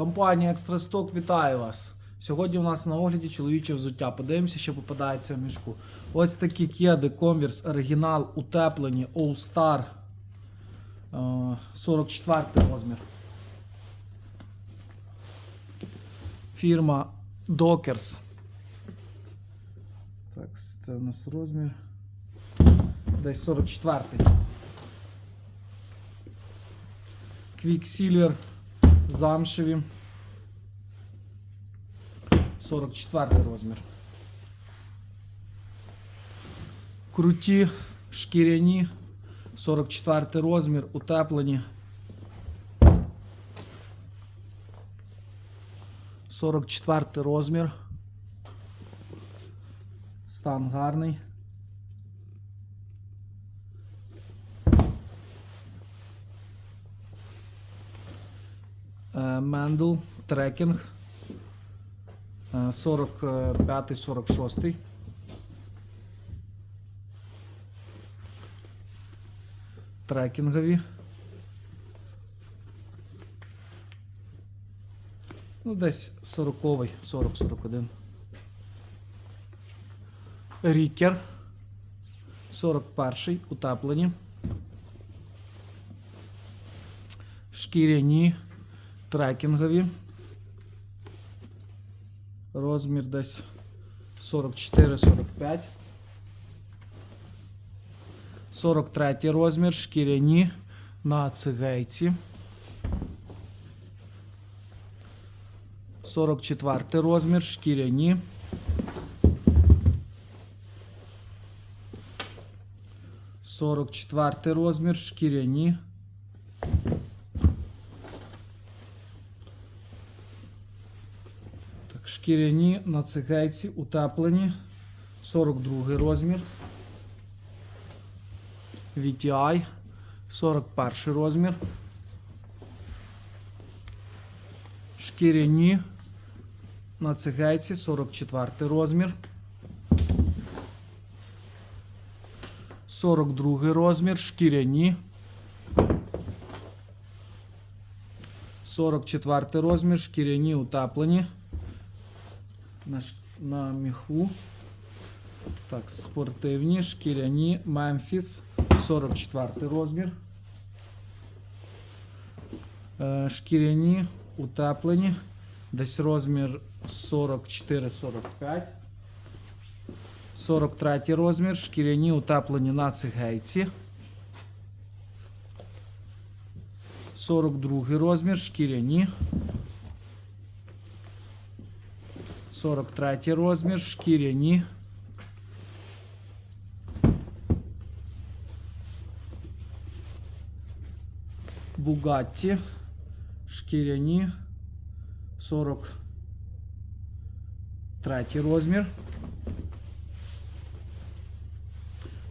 Компанія Екстрасток вітає вас. Сьогодні у нас на огляді чоловіче взуття. Подивимося, що попадається в мішку. Ось такі кеди Converse оригінал утеплені All Star е, 44 розмір. Фірма Dockers. Так, це у нас розмір. Десь 44 Quicksilver замшеві. 44 розмір. Круті, шкіряні, 44 розмір, утеплені. 44 розмір. Стан гарний. Мендл, трекінг. 45-46. Трекінгові. Ну, десь 40-й, 40-41. Рікер. 41-й, утеплені. Шкіряні, трекінгові. Розмір десь 44-45. 43 розмір, шкіряні на цигейці. 44 розмір, шкіряні. Сорок четвертий розмір, шкіряні. Шкіряні на цигейці утеплені. 42 розмір. VTI. 41 розмір. Шкіряні на цигейці 44 розмір. 42 розмір. Шкіряні. 44 розмір. Шкіряні утеплені. На, на міху. Так, спортивні, шкіряні, Мемфіс, 44 розмір. Е, Шкіряні, утеплені. Десь розмір 44-45. 43 розмір. Шкіряні утеплені на цигейці. 42 розмір. Шкіряні. 43 розмір. Шкіряні. Бугатті. Шкіряні. 43 розмір.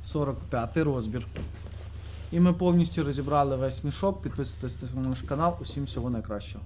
45 розмір. І ми повністю розібрали весь мішок. Підписуйтесь на наш канал. Усім всього найкращого.